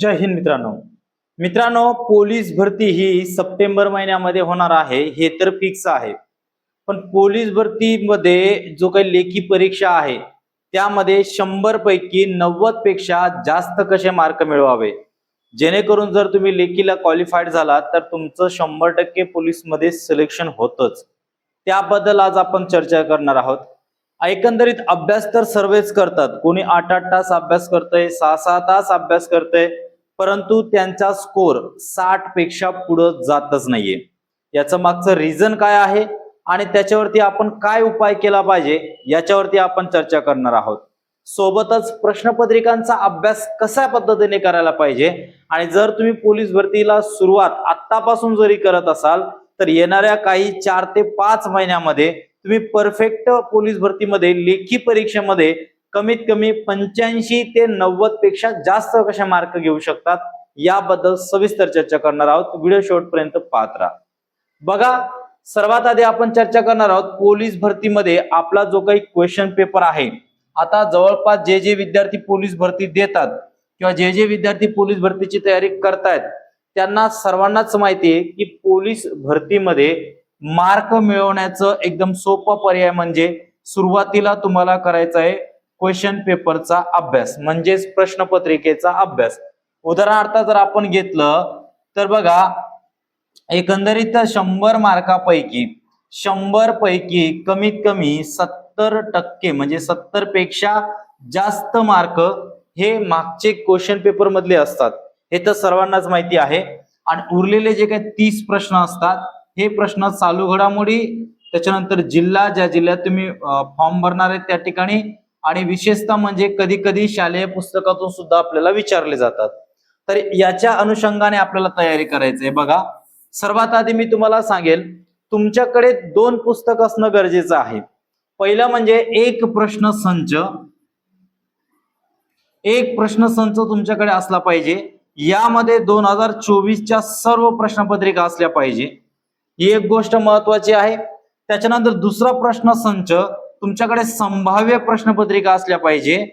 जय हिंद मित्रांनो. मित्रांनो पोलीस भरती ही सप्टेंबर महिन्यामध्ये होणार आहे. हे तर फिक्स आहे. पण पोलीस भरतीमध्ये जो काही लेखी परीक्षा आहे त्यामध्ये शंभर पैकी नव्वदपेक्षा जास्त कसे मार्क मिळवावे? जेणेकरून जर तुम्ही लेखीला क्वालिफाईड झालात तर तुमचं शंभर टक्के पोलीसमध्ये सिलेक्शन होतच. त्याबद्दल आज आपण चर्चा करणार आहोत. एकंदरीत अभ्यास तर सर्वेच करतात. कोणी आठ आठ तास अभ्यास करतंय सहा सहा तास अभ्यास करतंय परंतु त्यांचा स्कोर साठपेक्षा पुढं जातच नाहीये. याचं मागचं रिझन काय आहे आणि त्याच्यावरती आपण काय उपाय केला पाहिजे याच्यावरती आपण चर्चा करणार आहोत. सोबतच प्रश्नपत्रिकांचा अभ्यास कशा पद्धतीने करायला पाहिजे? आणि जर तुम्ही पोलीस भरतीला सुरुवात आत्तापासून जरी करत असाल तर येणाऱ्या काही चार ते पाच महिन्यामध्ये तुम्ही परफेक्ट पोलीस भरतीमध्ये लेखी परीक्षेमध्ये कमीत कमी पंच्याऐंशी ते नव्वदपेक्षा जास्त कशा मार्क घेऊ शकतात? याबद्दल सविस्तर चर्चा करणार आहोत. व्हिडिओ शेवटपर्यंत पाहत राहा. बघा सर्वात आधी आपण चर्चा करणार आहोत पोलीस भरतीमध्ये आपला जो काही क्वेश्चन पेपर आहे आता जवळपास जे जे विद्यार्थी पोलीस भरती देतात किंवा जे जे विद्यार्थी पोलीस भरतीची तयारी करतायत त्यांना सर्वांनाच माहिती आहे की पोलीस भरतीमध्ये मार्क मिळवण्याचं एकदम सोपं पर्याय म्हणजे सुरुवातीला तुम्हाला करायचं आहे क्वेश्चन पेपरचा अभ्यास म्हणजेच प्रश्नपत्रिकेचा अभ्यास. उदाहरणार्थ जर आपण घेतलं तर बघा एकंदरीत शंभर मार्कापैकी शंभर पैकी कमीत कमी सत्तर टक्के म्हणजे सत्तरपेक्षा जास्त मार्क हे मागचे क्वेश्चन पेपर मधले असतात. हे तर सर्वांनाच माहिती आहे. आणि उरलेले जे काही तीस प्रश्न असतात हे प्रश्न चालू घडामोडी. त्याच्यानंतर जिल्हा ज्या जिल्ह्यात तुम्ही फॉर्म भरणार आहेत त्या ठिकाणी. आणि विशेषतः म्हणजे कधी कधी शालेय पुस्तकातून सुद्धा आपल्याला विचारले जातात. तर याच्या अनुषंगाने आपल्याला तयारी करायची आहे बघा सर्वात आधी मी तुम्हाला सांगेल तुमच्याकडे दोन पुस्तक असणं गरजेचं आहे. पहिलं म्हणजे एक प्रश्न संच. एक प्रश्न संच तुमच्याकडे असला पाहिजे. यामध्ये दोन हजार चोवीसच्या सर्व प्रश्नपत्रिका असल्या पाहिजे. ही एक गोष्ट महत्वाची आहे. त्याच्यानंतर दुसरा प्रश्न संच. तुमच्याकडे संभाव्य प्रश्नपत्रिका असल्या पाहिजे.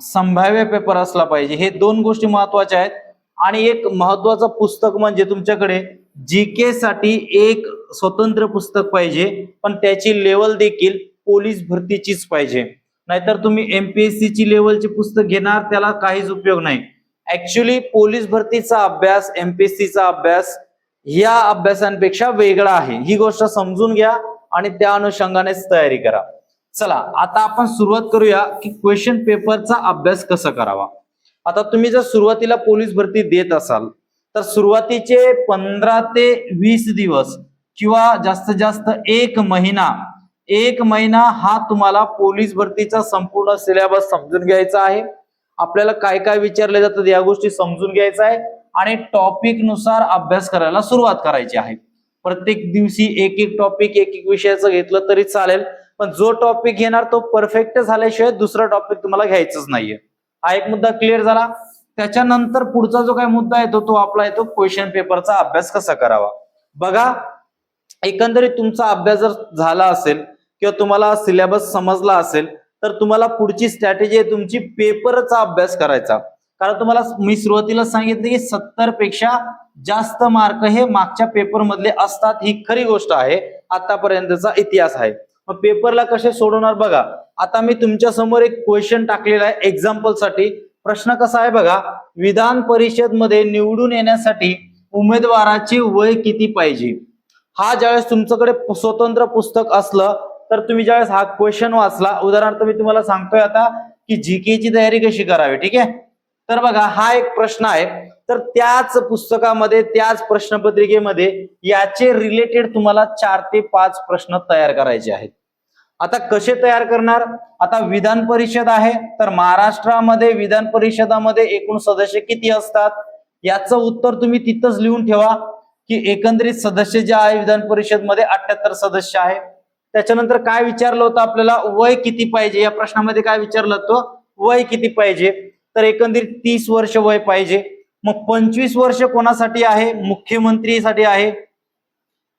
संभाव्य पेपर असला पाहिजे. हे दोन गोष्टी महत्त्वाच्या आहेत. आणि एक महत्वाचं पुस्तक म्हणजे तुमच्याकडे जी के साठी एक स्वतंत्र पुस्तक पाहिजे. पण त्याची लेवल देखील पोलीस भरतीचीच पाहिजे. नाहीतर तुम्ही एमपीएससी ची लेवलचे पुस्तक घेणार त्याला काहीच उपयोग नाही. ऍक्च्युली पोलीस भरतीचा अभ्यास एमपीएससीचा अभ्यास या अभ्यासांपेक्षा वेगळा आहे. ही गोष्ट समजून घ्या आणि त्या अनुषंगानेच तयारी करा. चला आता आपण सुरुवात करूया की क्वेश्चन पेपरचा अभ्यास कसा करावा. आता तुम्ही जर सुरुवातीला पोलीस भरती देत असाल तर सुरुवातीचे पंधरा ते वीस दिवस किंवा जास्तीत जास्त एक महिना एक महिना हा तुम्हाला पोलीस भरतीचा संपूर्ण सिलेबस समजून घ्यायचा आहे. आपल्याला काय काय विचारले जातात या गोष्टी समजून घ्यायचा आहे. आणि टॉपिकनुसार अभ्यास करायला सुरुवात करायची आहे. प्रत्येक दिवशी एक एक टॉपिक एक एक विषयाचं घेतलं तरी चालेल. पण जो टॉपिक घेणार तो परफेक्ट झाल्याशिवाय दुसरा टॉपिक तुम्हाला घ्यायचाच नाहीये. हा एक मुद्दा क्लिअर झाला. त्याच्यानंतर पुढचा जो काही मुद्दा येतो तो आपला येतो क्वेश्चन पेपरचा अभ्यास कसा करावा. बघा एकंदरीत तुमचा अभ्यास जर झाला असेल किंवा तुम्हाला सिलेबस समजला असेल तर तुम्हाला पुढची स्ट्रॅटेजी आहे तुमची पेपरचा अभ्यास करायचा. कारण तुम्हाला मी सुरुवातीला सांगितलं की सत्तरपेक्षा जास्त मार्क हे मागच्या पेपर मधले असतात. ही खरी गोष्ट आहे. आतापर्यंतचा इतिहास आहे. मग पेपरला कसे सोडवणार बघा. आता मी तुमच्यासमोर एक क्वेश्चन टाकलेला आहे एक्झाम्पलसाठी. प्रश्न कसा आहे बघा. विधान परिषदमध्ये निवडून येण्यासाठी उमेदवाराचे वय किती पाहिजे? हा ज्यावेळेस तुमच्याकडे स्वतंत्र पुस्तक असलं तर तुम्ही ज्यावेळेस हा क्वेश्चन वाचला उदाहरणार्थ मी तुम्हाला सांगतोय आता की जीके ची तयारी कशी करावी ठीक आहे? तर बघा हा एक प्रश्न आहे. तर त्याच पुस्तकामध्ये त्याच प्रश्नपत्रिकेमध्ये याचे रिलेटेड तुम्हाला चार ते पाच प्रश्न तयार करायचे आहेत. आता कसे तयार करणार? आता विधान परिषद आहे तर महाराष्ट्रामध्ये विधान परिषदामध्ये एकूण सदस्य किती असतात? याचं उत्तर तुम्ही तिथंच लिहून ठेवा की एकंदरीत सदस्य जे आहे विधान परिषदमध्ये अठ्याहत्तर सदस्य आहे. त्याच्यानंतर काय विचारलं होतं आपल्याला? वय किती पाहिजे? या प्रश्नामध्ये काय विचारलं होतं? वय किती पाहिजे? तर एकंदरीत तीस वर्ष वय पाहिजे. मग पंचवीस वर्ष कोणासाठी आहे? मुख्यमंत्रीसाठी आहे.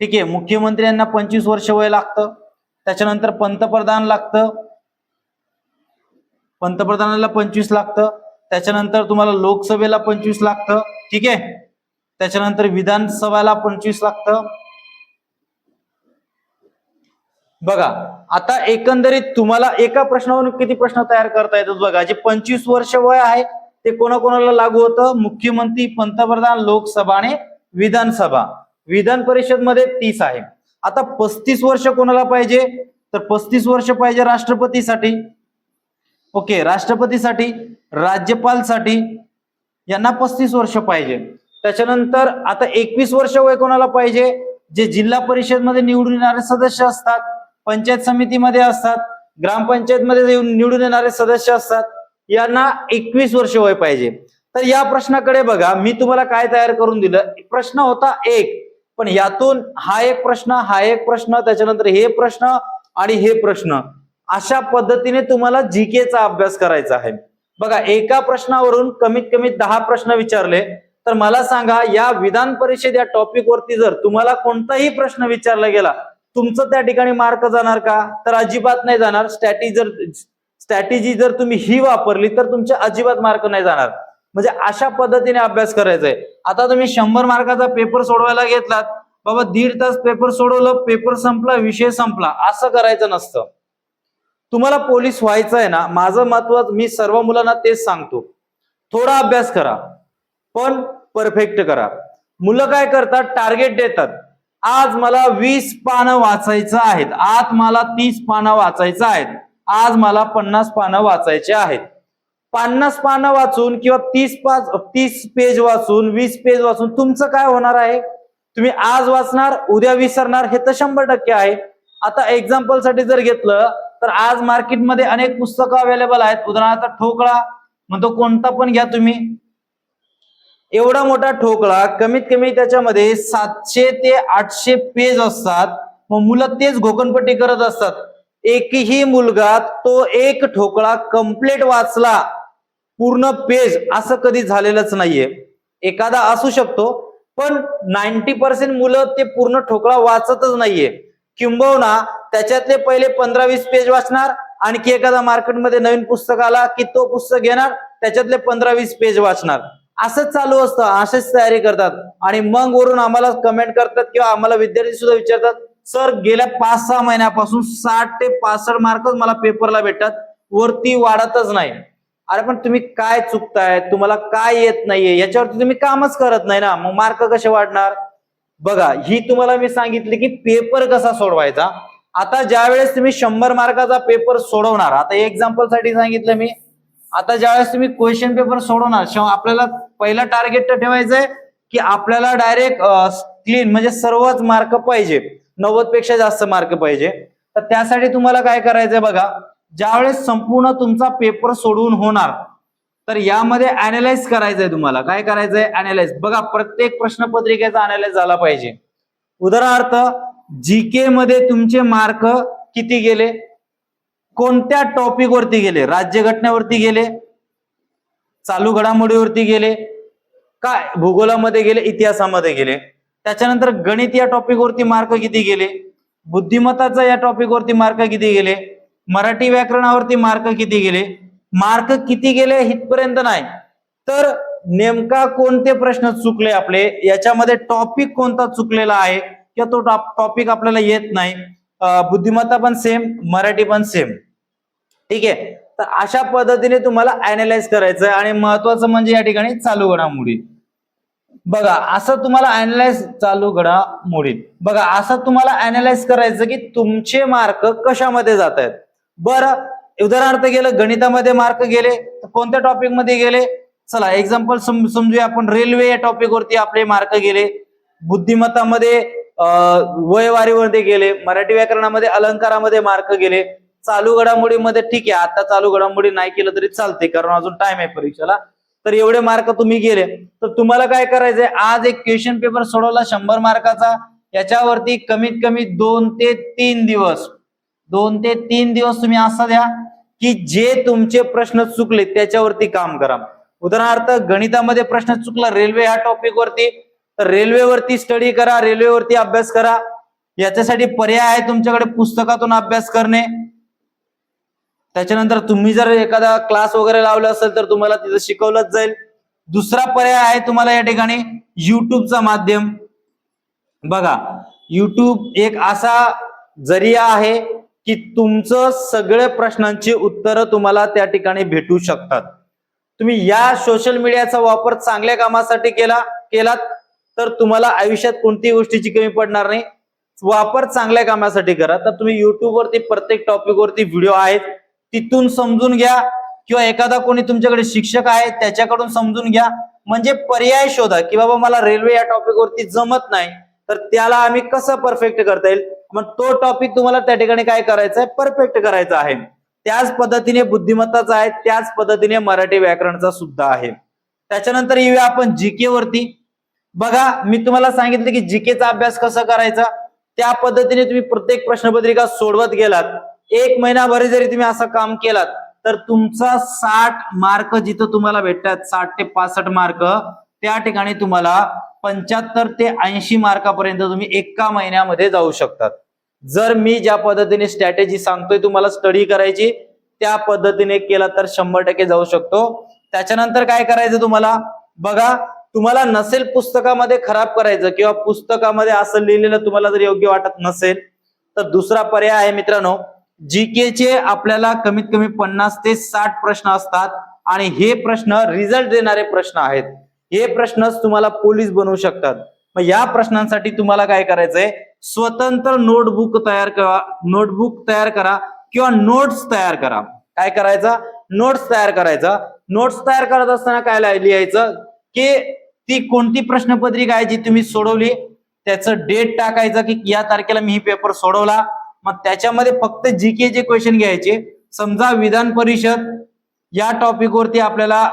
ठीक आहे. मुख्यमंत्र्यांना पंचवीस वर्ष वय लागतं. त्याच्यानंतर पंतप्रधान लागतं. पंतप्रधानाला पंचवीस लागतं. त्याच्यानंतर तुम्हाला लोकसभेला पंचवीस लागतं. ठीक आहे. त्याच्यानंतर विधानसभाला पंचवीस लागतं. बघा आता एकंदरीत तुम्हाला एका प्रश्नावरून किती प्रश्न तयार करता येतात बघा? जे पंचवीस वर्ष वय आहे ते कोणाकोणाला लागू होतं? मुख्यमंत्री पंतप्रधान लोकसभा आणि विधानसभा. विधान परिषदमध्ये तीस आहे. आता पस्तीस वर्ष कोणाला पाहिजे? तर पस्तीस वर्ष पाहिजे राष्ट्रपतीसाठी. ओके राष्ट्रपतीसाठी राज्यपालसाठी यांना पस्तीस वर्ष पाहिजे. त्याच्यानंतर आता एकवीस वर्ष वय कोणाला पाहिजे? जे जिल्हा परिषदमध्ये निवडून येणारे सदस्य असतात. पंचायत समितीमध्ये असतात ग्रामपंचायत मध्ये येऊन निवडून येणारे सदस्य असतात यांना एकवीस वर्ष वय पाहिजे. तर या प्रश्नाकडे बघा मी तुम्हाला काय तयार करून दिलं? प्रश्न होता एक पण यातून हा एक प्रश्न हा एक प्रश्न त्याच्यानंतर हे प्रश्न आणि हे प्रश्न अशा पद्धतीने तुम्हाला जीकेचा अभ्यास करायचा आहे. बघा एका प्रश्नावरून कमीत कमी दहा प्रश्न विचारले तर मला सांगा या विधान परिषद या टॉपिक वरती जर तुम्हाला कोणताही प्रश्न विचारला गेला तुमचं त्या ठिकाणी मार्क जाणार का? तर अजिबात नाही जाणार. स्ट्रॅटेजी जर स्ट्रॅटेजी जर तुम्ही ही वापरली तर तुमचे अजिबात मार्क नाही जाणार. म्हणजे अशा पद्धतीने अभ्यास करायचा आहे आता तुम्ही शंभर मार्काचा पेपर सोडवायला घेतलात. बाबा दीड तास पेपर सोडवलं पेपर संपला विषय संपला. असं करायचं नसतं. तुम्हाला पोलीस व्हायचं आहे ना माझं महत्त्व मी सर्व मुलांना तेच सांगतो. थोडा अभ्यास करा. पण परफेक्ट करा. मुलं काय करतात? टार्गेट देतात. आज मला वीस पानं वाचायचं आहेत. आज मला तीस पानं वाचायचं आहेत. आज मला पन्नास पानं वाचायचे आहेत. पन्नास पानं वाचून किंवा तीस पाच तीस पेज वाचून वीस पेज वाचून तुमचं काय होणार आहे? तुम्ही आज वाचणार उद्या विसरणार हे तर शंभर टक्के आहे. आता एक्झाम्पलसाठी जर घेतलं तर आज मार्केटमध्ये अनेक पुस्तकं अवेलेबल आहेत. उदाहरणार्थ ठोकळा म्हणतो कोणता पण घ्या तुम्ही. एवढा मोठा ठोकळा कमीत कमी त्याच्यामध्ये सातशे ते आठशे पेज असतात. मग मुलं तेच घोकणपट्टी करत असतात. एकही मुलगा तो एक ठोकळा कंप्लीट वाचला. पूर्ण पेज असं कधी झालेलंच नाहीये. एखादा असू शकतो पण नाईन्टी पर्सेंट मुलं ते पूर्ण ठोकळा वाचतच नाहीये. किंबहुना त्याच्यातले पहिले पंधरा वीस पेज वाचणार आणखी एखादा मार्केटमध्ये नवीन पुस्तक आला की तो पुस्तक घेणार त्याच्यातले पंधरा वीस पेज वाचणार. असंच चालू असतं असेच तयारी करतात. आणि मग वरून आम्हाला कमेंट करतात किंवा आम्हाला विद्यार्थी सुद्धा विचारतात सर गेल्या पाच सहा महिन्यापासून साठ ते पासष्ट मार्कच मला पेपरला भेटतात वरती वाढतच नाही. अरे पण तुम्ही काय चुकताय? तुम्हाला काय येत नाहीये? याच्यावरती तुम्ही कामच करत नाही ना. मग मार्क कसे वाढणार? बघा ही तुम्हाला मी सांगितली की पेपर कसा सोडवायचा. आता ज्या वेळेस तुम्ही शंभर मार्काचा पेपर सोडवणार आता एक्झाम्पलसाठी सांगितलं मी आता ज्यावेळेस तुम्ही क्वेश्चन पेपर सोडवणार आपल्याला पहिला टार्गेट तर ठेवायचंय की आपल्याला डायरेक्ट क्लीन म्हणजे सर्वच मार्क पाहिजे. नव्वदपेक्षा जास्त मार्क पाहिजे. तर त्यासाठी तुम्हाला काय करायचंय बघा ज्यावेळेस संपूर्ण तुमचा पेपर सोडवून होणार तर यामध्ये अनालाइज करायचंय तुम्हाला. काय करायचंय? अनालाइज बघा प्रत्येक प्रश्नपत्रिकेचा अनालाइज झाला पाहिजे. उदाहरणार्थ जीके मध्ये तुमचे मार्क किती गेले? कोणत्या टॉपिक वरती गेले? राज्यघटनेवरती गेले? चालू घडामोडीवरती गेले? काय? भूगोलामध्ये गेले? इतिहासामध्ये गेले? त्याच्यानंतर गणित या टॉपिक वरती मार्क किती गेले? बुद्धिमत्ताचा या टॉपिक वरती मार्क किती गेले? मराठी व्याकरणावरती मार्क किती गेले? मार्क किती गेले इथपर्यंत नाही. तर नेमका कोणते प्रश्न चुकले आपले? याच्यामध्ये टॉपिक कोणता चुकलेला आहे? किंवा तो टॉपिक आपल्याला येत नाही. बुद्धिमत्ता पण सेम मराठी पण सेम ठीक आहे? तर अशा पद्धतीने तुम्हाला अनालाइज करायचं आणि महत्वाचं म्हणजे या ठिकाणी चालू घडामोडी बघा असं तुम्हाला अनालाइज चालू घडामोडी बघा असं तुम्हाला अनालाइज करायचं की तुमचे मार्क कशामध्ये जात आहेत बरं उदाहरणार्थ गेलं गणितामध्ये मार्क गेले तर कोणत्या टॉपिकमध्ये गेले? चला एक्झाम्पल समजूया आपण. रेल्वे या टॉपिक वरती आपले मार्क गेले. बुद्धिमत्तामध्ये अं, वयवारीवरती गेले. मराठी व्याकरणामध्ये अलंकारामध्ये मार्क गेले. चालू घडामोडीमध्ये ठीक आहे आता चालू घडामोडी नाही केलं तरी चालते कारण अजून टाइम आहे परीक्षेला. तर एवढे मार्क तुम्ही गेले. तर तुम्हाला काय करायचंय? आज एक क्वेश्चन पेपर सोडवला शंभर मार्काचा याच्यावरती कमीत कमी दोन ते तीन दिवस दोन ते तीन दिवस तुम्ही असा द्या की जे तुमचे प्रश्न चुकले त्याच्यावरती काम करा. उदाहरणार्थ गणितामध्ये प्रश्न चुकला रेल्वे ह्या टॉपिक वरती तर रेल्वेवरती स्टडी करा रेल्वेवरती अभ्यास करा. याच्यासाठी पर्याय आहे तुमच्याकडे पुस्तकातून अभ्यास करणे. त्याच्यानंतर तुम्ही जर एखादा क्लास वगैरे लावला असेल तर तुम्हाला तिथं शिकवलंच जाईल. दुसरा पर्याय आहे तुम्हाला या ठिकाणी युट्यूबचा माध्यम. बघा युट्यूब एक असा जरिया आहे की तुमचं सगळे प्रश्नांची उत्तरं तुम्हाला त्या ठिकाणी भेटू शकतात. तुम्ही या सोशल मीडियाचा वापर चांगल्या कामासाठी केला केलात तर तुम्हाला आयुष्यात कोणतीही गोष्टीची कमी पडणार नाही. वापर चांगल्या कामासाठी करा. तर तुम्ही युट्यूबवरती प्रत्येक टॉपिक वरती व्हिडिओ आहेत. तिथून समजून घ्या किंवा एखादा कोणी तुमच्याकडे शिक्षक आहे त्याच्याकडून समजून घ्या. म्हणजे पर्याय शोधा की बाबा मला रेल्वे या टॉपिक वरती जमत नाही तर त्याला आम्ही कसं परफेक्ट करता येईल? मग तो टॉपिक तुम्हाला त्या ठिकाणी काय करायचा आहे परफेक्ट करायचा आहे. त्याच पद्धतीने बुद्धिमत्ताचा आहे त्याच पद्धतीने मराठी व्याकरणचा सुद्धा आहे. त्याच्यानंतर येऊया आपण जीके वरती. बघा मी तुम्हाला सांगितलं की जीकेचा अभ्यास कसा करायचा? त्या पद्धतीने तुम्ही प्रत्येक प्रश्नपत्रिका सोडवत गेलात. एक महिनाभर जरी तुम्ही असं काम केलात तर तुमचा साठ मार्क जिथं तुम्हाला भेटतात साठ ते पासष्ट मार्क त्या ठिकाणी तुम्हाला पंच्याहत्तर ते ऐंशी मार्कापर्यंत तुम्ही एका महिन्यामध्ये जाऊ शकतात. जर मी ज्या पद्धतीने स्ट्रॅटेजी सांगतोय तुम्हाला स्टडी करायची त्या पद्धतीने केला तर शंभर टक्के जाऊ शकतो. त्याच्यानंतर काय करायचं तुम्हाला? बघा तुम्हाला नसेल पुस्तकामध्ये खराब करायचं किंवा पुस्तकामध्ये असं लिहिलेलं तुम्हाला जर योग्य वाटत नसेल तर दुसरा पर्याय आहे मित्रांनो जीके चे आपल्याला कमीत कमी पन्नास ते साठ प्रश्न असतात आणि हे प्रश्न रिझल्ट देणारे प्रश्न आहेत. हे प्रश्न तुम्हाला पोलीस बनवू शकतात. मग या प्रश्नांसाठी तुम्हाला काय करायचंय? स्वतंत्र नोटबुक तयार करा नोटबुक तयार करा किंवा नोट्स तयार करा. काय करायचं? नोट्स तयार करायचं. नोट्स तयार करत असताना काय लिहायचं? की ती कोणती प्रश्नपत्रिका आहे जी तुम्ही सोडवली? त्याचं डेट टाकायचं की या तारखेला मी ही पेपर सोडवला. मग त्याच्यामध्ये फक्त जी के चे क्वेश्चन घ्यायचे. समजा विधान परिषद या टॉपिकवरती आपल्याला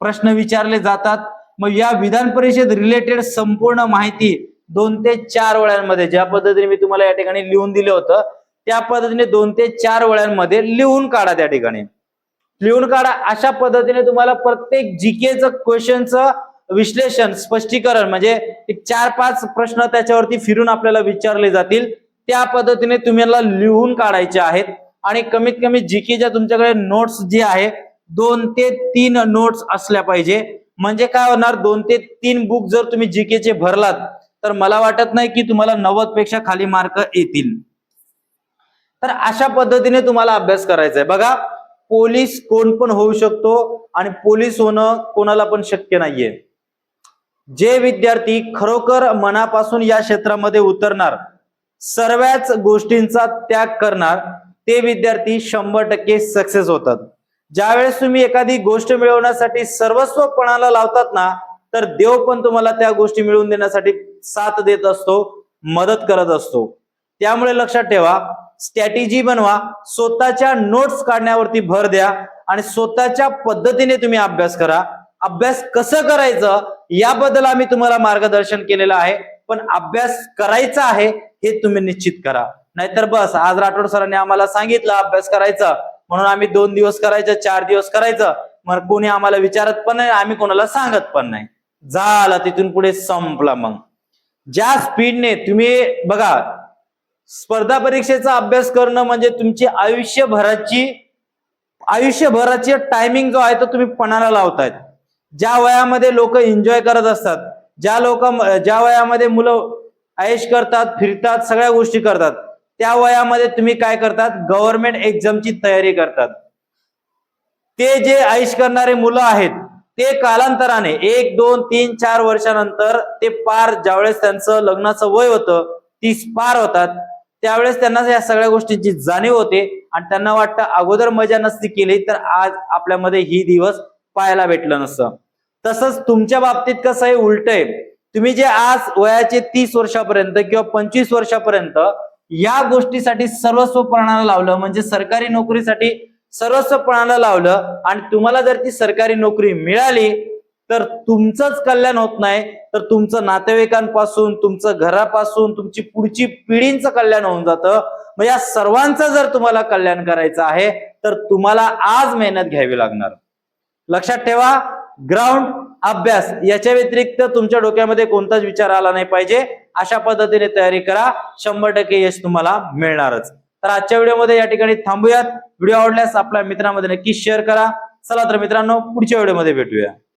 प्रश्न विचारले जातात. मग या विधान परिषद रिलेटेड संपूर्ण माहिती दोन ते चार वेळांमध्ये ज्या पद्धतीने मी तुम्हाला या ठिकाणी लिहून दिलं होतं त्या पद्धतीने दोन ते चार वेळांमध्ये लिहून काढा त्या ठिकाणी. लिहून काढा. अशा पद्धतीने तुम्हाला प्रत्येक जीकेचं क्वेश्चनचं विश्लेषण स्पष्टीकरण म्हणजे एक चार पाच प्रश्न त्याच्यावरती फिरून आपल्याला विचारले जातील. त्या पद्धतीने तुम्हाला लिहून काढायचे आहेत. आणि कमीत कमी जीकेच्या तुमच्याकडे नोट्स जे आहे दोन ते तीन नोट्स असल्या पाहिजे. म्हणजे काय होणार दोन ते तीन बुक जर तुम्ही जीकेचे भरलात तर मला वाटत नाही की तुम्हाला नव्वदपेक्षा खाली मार्क येतील. तर अशा पद्धतीने तुम्हाला अभ्यास करायचा आहे. बघा पोलीस कोण पण होऊ शकतो आणि पोलीस होणं कोणाला पण शक्य नाहीये. जे विद्यार्थी खरोखर मनापासून या क्षेत्रामध्ये उतरणार सर्वच गोष्टींचा त्याग करणार ते विद्यार्थी शंभर टक्के सक्सेस होतात. ज्यावेळेस तुम्ही एखादी गोष्ट मिळवण्यासाठी सर्वस्व पणाला लावतात ना तर देव पण तुम्हाला त्या गोष्टी मिळवून देण्यासाठी साथ देत असतो मदत करत असतो. त्यामुळे लक्षात ठेवा स्ट्रॅटेजी बनवा स्वतःच्या नोट्स काढण्यावरती भर द्या आणि स्वतःच्या पद्धतीने तुम्ही अभ्यास करा. अभ्यास कसं करायचं याबद्दल आम्ही तुम्हाला मार्गदर्शन केलेलं आहे. पण अभ्यास करायचा आहे हे तुम्ही निश्चित करा. नाहीतर बस आज राठोड सरांनी आम्हाला सांगितलं अभ्यास करायचा. म्हणून आम्ही दोन दिवस करायचं चार दिवस करायचं. मग कोणी आम्हाला विचारत पण नाही आम्ही कोणाला सांगत पण नाही. झाला तिथून पुढे संपला मग. ज्या स्पीडने तुम्ही बघा स्पर्धा परीक्षेचा अभ्यास करणं म्हणजे तुमची आयुष्यभराची आयुष्यभराची टायमिंग जो आहे तो तुम्ही पणाला लावतायत. ज्या वयामध्ये लोक एन्जॉय करत असतात ज्या लोक ज्या वयामध्ये मुलं ऐश करतात फिरतात सगळ्या गोष्टी करतात त्या वयामध्ये तुम्ही काय करतात? गव्हर्नमेंट एक्झामची तयारी करतात. ते जे ऐश करणारे मुलं आहेत ते कालांतराने एक दोन तीन चार वर्षानंतर ते पार ज्यावेळेस त्यांचं लग्नाचं वय होतं तीस पार होतात त्यावेळेस त्यांना या सगळ्या गोष्टींची जाणीव होते आणि त्यांना वाटतं अगोदर मजा नसती केली तर आज आपल्यामध्ये ही दिवस पाहायला भेटलं नसतं. तसंच तुमच्या बाबतीत कसं आहे उलट आहे तुम्ही जे आज वयाचे तीस वर्षापर्यंत किंवा पंचवीस वर्षापर्यंत या गोष्टीसाठी सर्वस्वपणाला लावलं म्हणजे सरकारी नोकरीसाठी सर्वस्वपणाला लावलं आणि तुम्हाला जर ती सरकारी नोकरी मिळाली तर तुमचंच कल्याण होत नाही. तर तुमचं नातेवाईकांपासून तुमचं घरापासून तुमची पुढची पिढींचं कल्याण होऊन जातं. मग या सर्वांचं जर तुम्हाला कल्याण करायचं आहे तर तुम्हाला आज मेहनत घ्यावी लागणार. लक्षात ठेवा ग्राउंड अभ्यास याच्या व्यतिरिक्त तुमच्या डोक्यामध्ये कोणताच विचार आला नाही पाहिजे. अशा पद्धतीने तयारी करा. शंभर टक्के यश तुम्हाला मिळणारच. तर आजच्या व्हिडिओमध्ये या ठिकाणी थांबूयात. व्हिडिओ आवडल्यास आपल्या मित्रांमध्ये नक्की शेअर करा. चला तर मित्रांनो पुढच्या व्हिडिओमध्ये भेटूया.